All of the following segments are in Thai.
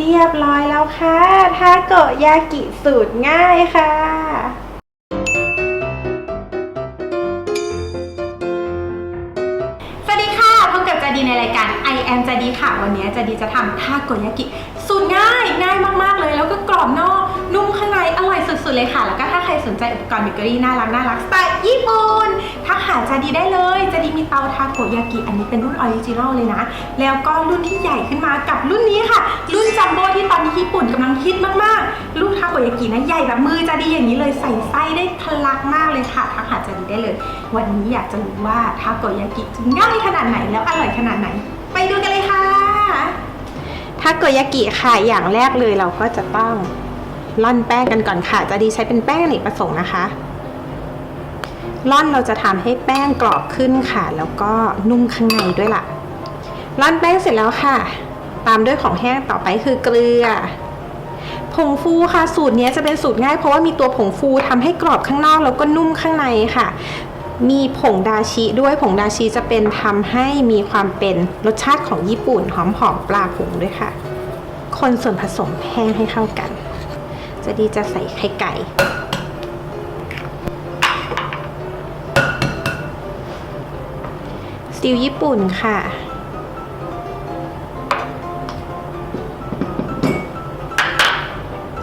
เรียบร้อยแล้วค่ะทาโกยากิสูตรง่ายค่ะสวัสดีค่ะพบกับจาดีในรายการ I am จาดีค่ะ วันนี้จาดีจะทำทาโกยากิสูตรง่ายง่ายมากๆเลย แล้วก็กรอบนอกนุ่มข้างในอร่อยสุดๆเลยค่ะ แล้วก็ถ้าใครสนใจอุปกรณ์เบเกอรี่น่ารักน่ารักสไตล์ญี่ปุ่นทักหาจาดีได้เลย มีเตาทาโกยากิอันนี้เป็นรุ่นออริจินอลเลยนะ แล้วก็รุ่นที่ใหญ่ขึ้นมากับรุ่นนี้ค่ะ รุ่นจัมโบ้ที่ตอนนี้ญี่ปุ่นกำลังฮิตมากๆ ลูกทาโกยากินะใหญ่แบบมือจาดีอย่างนี้เลยใส่ไส้ได้ทะลักมากเลยค่ะทักหาจาดีได้เลย วันนี้อยากจะรู้ว่าทาโกยากิจะง่ายขนาดไหนแล้วอร่อยขนาดไหน ไปดูกันเลยค่ะทาโกยากิค่ะอย่างแรกเลยเราก็จะต้องร่อนแป้งกันก่อนค่ะ จะดีใช้เป็นแป้งอเนกประสงค์นะคะ ร่อนเราจะทำให้แป้งกรอบขึ้นค่ะ แล้วก็นุ่มข้างในด้วยล่ะ ร่อนแป้งเสร็จแล้วค่ะ ตามด้วยของแห้งต่อไปคือเกลือ ผงฟูค่ะ สูตรนี้จะเป็นสูตรง่ายเพราะว่ามีตัวผงฟูทำให้กรอบข้างนอกแล้วก็นุ่มข้างในค่ะ มีผงดาชิด้วยผงดาชิจะเป็นทำให้มีความเป็นรสชาติของญี่ปุ่นหอมหอมๆปลาผงด้วยค่ะ คนส่วนผสมแห้งให้เข้ากัน จะดีจะใส่ไข่ไก่ ติวญี่ปุ่นค่ะ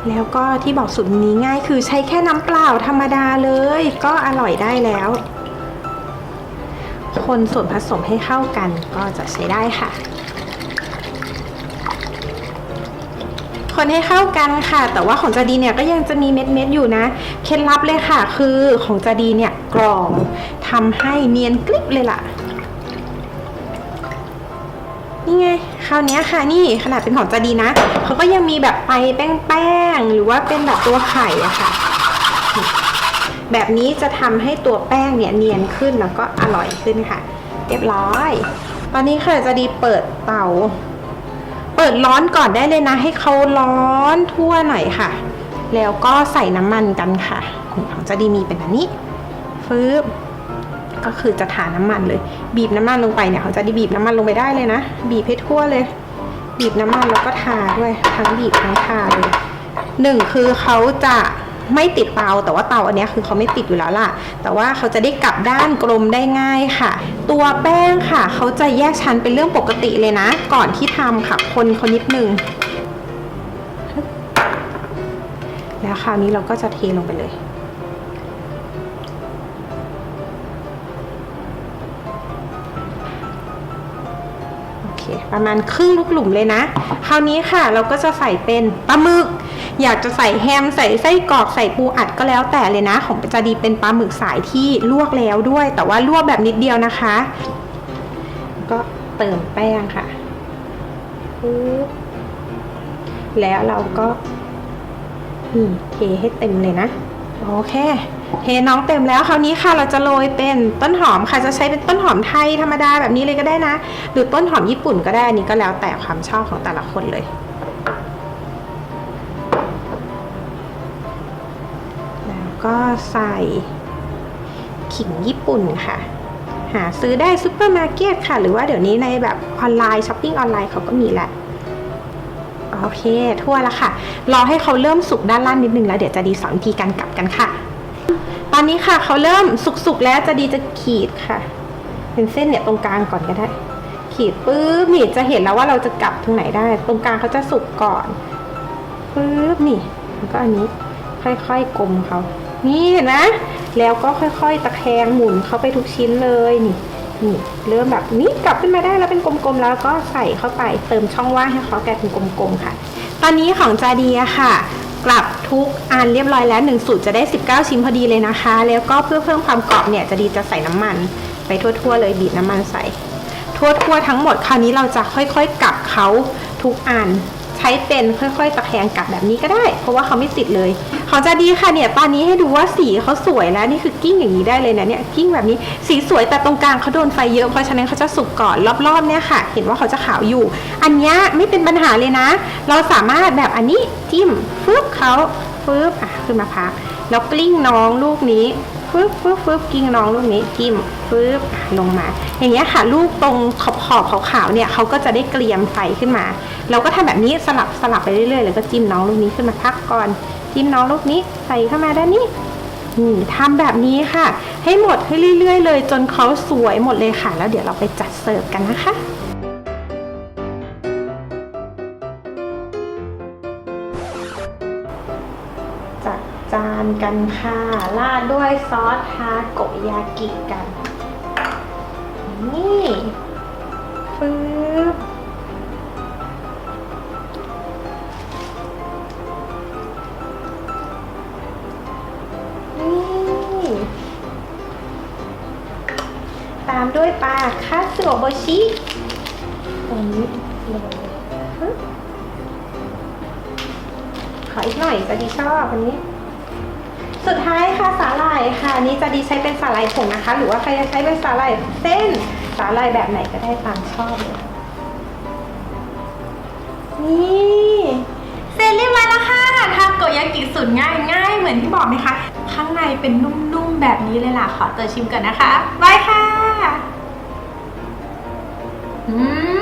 แล้วก็ที่บอกสูตรนี้ง่ายคือใช้แค่น้ำเปล่าธรรมดาเลย ก็อร่อยได้แล้ว คนส่วนผสมให้เข้ากันก็จะใช้ได้ค่ะ คนให้เข้ากันค่ะ แต่ว่าของจาดีเนี่ยก็ยังจะมีเม็ดๆอยู่นะ เคล็ดลับเลยค่ะ คือของจาดีเนี่ยกรองทำให้เนียนกริบเลยล่ะ นี่ไงคราวนี้ค่ะนี่ขนาดเป็นของจาดีนะเขาก็ยังมีแบบไปแป้งๆหรือว่าเป็นแบบตัวไข่อะค่ะ แบบนี้จะทำให้ตัวแป้งเนี่ยเนียนขึ้นแล้วก็อร่อยขึ้นค่ะ เรียบร้อย ตอนนี้ค่ะจาดีเปิดเตา เปิดร้อนก่อนได้เลยนะ ให้เขาร้อนทั่วหน่อยค่ะ แล้วก็ใส่น้ำมันกันค่ะของจาดีมีเป็นอันนี้ฟืบ ก็คือจะทาน้ำมันเลย บีบน้ำมันลงไปเนี่ยเขาจะได้บีบน้ำมันลงไปได้เลยนะ บีบให้ทั่วเลย บีบน้ำมันแล้วก็ทาด้วยทั้งบีบทั้งทาเลยหนึ่งคือเขาจะไม่ติดเตาแต่ว่าเตาอันนี้คือเขาไม่ติดอยู่แล้วล่ะ แต่ว่าเขาจะได้กลับด้านกลมได้ง่ายค่ะ ตัวแป้งค่ะ เขาจะแยกชั้นเป็นเรื่องปกติเลยนะ ก่อนที่ทำค่ะ คนคนนิดนึงแล้วคราวนี้เราก็จะเทลงไปเลย ประมาณครึ่งลูกหลุมเลยนะ คราวนี้ค่ะเราก็จะใส่เป็นปลาหมึก อยากจะใส่แฮมใส่ไส้กรอกใส่ปูอัดก็แล้วแต่เลยนะ ของจะดีเป็นปลาหมึกสายที่ลวกแล้วด้วย แต่ว่าลวกแบบนิดเดียวนะคะ ก็เติมแป้งค่ะแล้วเราก็นี่เทให้เต็มเลยนะ โอเคเทน้องเต็มแล้วคราวนี้ค่ะเราจะโรยเป็นต้นหอมค่ะจะใช้เป็นต้นหอมไทยธรรมดาแบบนี้เลยก็ได้นะ หรือต้นหอมญี่ปุ่นก็ได้นนี้ก็แล้วแต่ความชอบของแต่ละคนเลยแล้วก็ใส่ขิงญี่ปุ่นค่ะ หาซื้อได้ซุปเปอร์มาร์เก็ตค่ะ หรือว่าเดี๋ยวนี้ในแบบออนไลน์ช้อปปิ้งออนไลน์เขาก็มีแหละ โอเค ทั่วแล้วค่ะ รอให้เขาเริ่มสุกด้านล่างนิดนึงแล้วเดี๋ยวจะดีสอนวิธีการกลับกันค่ะ ตอนนี้ค่ะเขาเริ่มสุกๆแล้วจะดีจะขีดค่ะ เป็นเส้นเนี่ยตรงกลางก่อนก็ได้ ขีดปุ๊บนี่จะเห็นแล้วว่าเราจะกลับตรงไหนได้ ตรงกลางเขาจะสุกก่อนปุ๊บนี่แล้วก็อันนี้ค่อยๆกลมเขา นี่เห็นไหมแล้วก็ค่อยๆตะแคงหมุนเข้าไปทุกชิ้นเลยนี่ นี่เริ่มแบบนี้กลับขึ้นมาได้แล้วเป็นกลมๆแล้วก็ใส่เข้าไปเติมช่องว่างให้เขาแกลายเป็นกลมๆค่ะ ตอนนี้ของจาเดียค่ะ กลับทุกอันเรียบร้อยแล้วหนึ่งสูตรจะได้ 19 ชิ้นพอดีเลยนะคะ แล้วก็เพื่อเพิ่มความกรอบเนี่ยจะดีจะใส่น้ำมัน ไปทั่วๆเลยบีบน้ำมันใส่ ทั่วๆทั้งหมดคราวนี้เราจะค่อยๆกลับเขาทุกอัน ใช้เป็นค่อยๆ ตะแคงกลับแบบนี้ก็ได้ เพราะว่าเขาไม่ติดเลย ของจะดีค่ะเนี่ยตอนนี้ให้ดูว่าสีเขาสวยแล้วนี่คือกิ้งอย่างนี้ได้เลยนะเนี่ยกิ้งแบบนี้สีสวยแต่ตรงกลางเขาโดนไฟเยอะเพราะฉะนั้นเขาจะสุกก่อนรอบๆเนี่ยค่ะ เห็นว่าเขาจะขาวอยู่ อันนี้ไม่เป็นปัญหาเลยนะ เราสามารถแบบอันนี้จิ้มฟึบเขาฟึบอะขึ้นมาพักแล้วกลิ้งน้องลูกนี้ ฟึบฟึบฟึบกิ้งน้องลูกนี้จิ้มฟึบลงมา อย่างเงี้ยค่ะ ลูกตรงขอบขอบขาวๆเนี่ยเขาก็จะได้เกรียมไฟขึ้นมา เราก็ทำแบบนี้สลับสลับไปเรื่อยๆแล้วก็จิ้มน้องลูกนี้ขึ้นมาพักก่อน จิ้มน้องลูกนี้ใส่เข้ามาด้านนี้นี่ทำแบบนี้ค่ะ ให้หมดให้เรื่อยๆ เลยจนเขาสวยหมดเลยค่ะ แล้วเดี๋ยวเราไปจัดเสิร์ฟกันนะคะานกันค่ะราดด้วยซอสทาโกยากิกัน นี่ปึ๊บนี่ตามด้วยปลาคาสึโอโบชิตรงนี้เลยขออีกหน่อยจะดีชอบอันนี้ สุดท้ายค่ะสาหร่ายค่ะอันนี้จะดีใช้เป็นสาหร่ายผงนะคะ หรือว่าใครจะใช้เป็นสาหร่ายเส้นสาหร่ายแบบไหนก็ได้ตามชอบเลยนี่เสร็จเรียบร้อยแล้วค่ะทาโกยากิสุดง่ายง่ายเหมือนที่บอกไหมคะ ข้างในเป็นนุ่มๆแบบนี้เลยล่ะ ขอตัวชิมก่อนนะคะบายค่ะ อืม